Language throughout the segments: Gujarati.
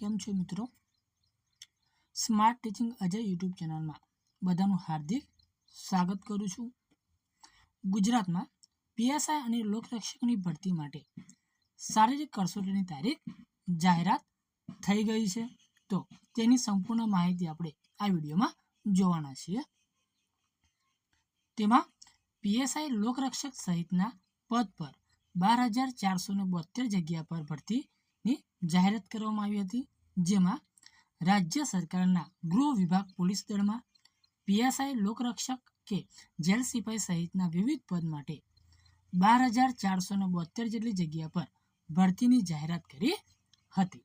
કેમ છો મિત્રો? સ્માર્ટ ટીચિંગ અજય યુટ્યુબ ચેનલમાં બધાનું હાર્દિક સ્વાગત કરું છું. ગુજરાતમાં પીએસઆઈ અને લોકરક્ષકની ભરતી માટે શારીરિક કસોટીની તારીખ જાહેરાત થઈ ગઈ છે. તો તેની સંપૂર્ણ માહિતી આપણે આ વિડીયોમાં જોવાના છીએ. તેમાં પીએસઆઈ લોકરક્ષક સહિતના પદ પર બાર હજાર ચારસો ને બોતેર જગ્યા પર ભરતીની જાહેરાત કરવામાં આવી હતી, જેમાં રાજ્ય સરકારના ગૃહ વિભાગ, પોલીસ દળમાં પીએસઆઈ લોકરક્ષક કે જેલ સિપાઈ સહિતના વિવિધ પદ માટે બાર હજાર ચારસો ને બોતેર જેટલી જગ્યા પર ભરતીની જાહેરાત કરી હતી.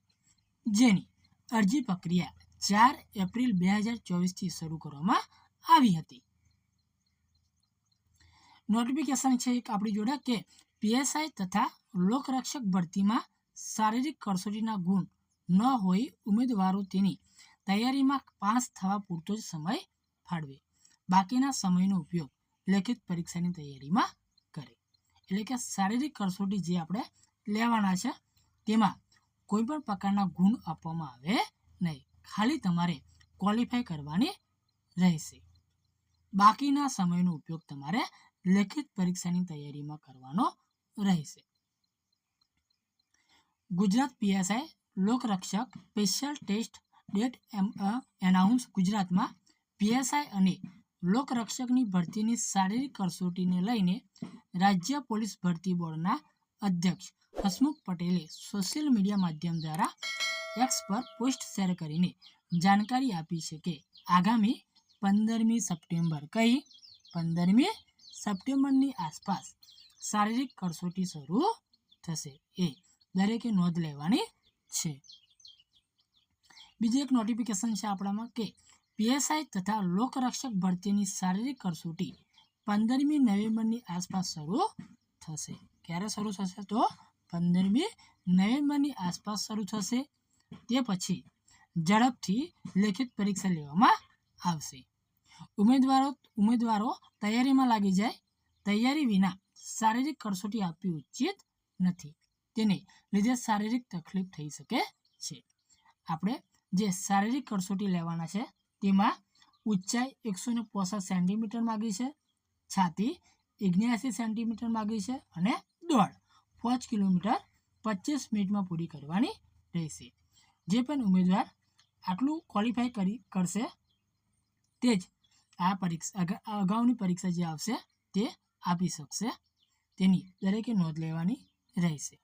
જેની અરજી પ્રક્રિયા ચાર એપ્રિલ બે હજાર ચોવીસથી શરૂ કરવામાં આવી હતી. નોટિફિકેશન છે એક આપણી જોડે કે પીએસઆઈ તથા લોકરક્ષક ભરતીમાં શારીરિક કસોટીના ગુણ ન હોય ઉમેદવારો તેની તૈયારીમાં પાસ થવા પૂરતો જ સમય ફાળવે. બાકીના સમયનો ઉપયોગ લેખિત પરીક્ષાની તૈયારીમાં કરે. એટલે કે શારીરિક કસોટી જે આપણે લેવાના છે, તેમાં કોઈ પણ પ્રકારના ગુણ આપવામાં આવે નહીં. ખાલી તમારે ક્વોલિફાય કરવાની રહેશે. બાકીના સમયનો ઉપયોગ તમારે લેખિત પરીક્ષાની તૈયારીમાં કરવાનો રહેશે. ગુજરાત પીએસઆઈ લોકરક્ષક સ્પેશિયલ ટેસ્ટ ડેટ એમ એનાઉન્સ ગુજરાતમાં પીએસઆઈ અને લોકરક્ષકની ભરતીની શારીરિક કસોટીને લઈને રાજ્ય પોલીસ ભરતી બોર્ડના અધ્યક્ષ હસમુખ પટેલે સોશિયલ મીડિયા માધ્યમ દ્વારા એક્સ પર પોસ્ટ શેર કરીને જાણકારી આપી છે કે આગામી પંદરમી સપ્ટેમ્બર કઈ પંદરમી સપ્ટેમ્બરની આસપાસ શારીરિક કસોટી શરૂ થશે. એ દરેકે નોંધ લેવાની છે. બીજી એક નોટિફિકેશન છે આપણામાં કે પીએસઆઈ તથા લોકરક્ષક ભરતીની શારીરિક કસોટી પંદરમી નવેમ્બરની આસપાસ શરૂ થશે. ક્યારે શરૂ થશે તો પંદરમી નવેમ્બરની આસપાસ શરૂ થશે. તે પછી ઝડપથી લેખિત પરીક્ષા લેવામાં આવશે. ઉમેદવારો ઉમેદવારો તૈયારીમાં લાગી જાય. તૈયારી વિના શારીરિક કસોટી આપવી ઉચિત નથી. તેને લીધે શારીરિક તકલીફ થઈ શકે છે. આપણે જે શારીરિક કરસોટી લેવાના છે, તેમાં ઊંચાઈ એકસો ને પોસઠ સેન્ટીમીટર માગી છે, છાતી ઓગણ્યાસી સેન્ટીમીટર માગી છે અને દોડ પાંચ કિલોમીટર પચીસ મિનિટમાં પૂરી કરવાની રહેશે. જે પણ ઉમેદવાર આટલું ક્વોલિફાય કરી, કરશે, તે જ આ પરીક્ષા અગાઉની પરીક્ષા જે આવશે તે આપી શકશે. તેની દરેકે નોંધ લેવાની રહેશે.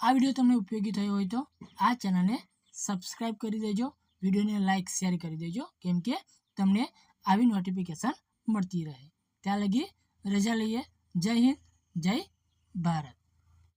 આ વીડિયો તમને ઉપયોગી થયો હોય તો આ ચેનલને સબસ્ક્રાઈબ કરી દેજો, વિડીયોને લાઇક, શેર કરી દેજો, કેમ કે તમને આવી નોટિફિકેશન મળતી રહે. ત્યાં લગી રજા લઈએ. જય હિન્દ, જય ભારત.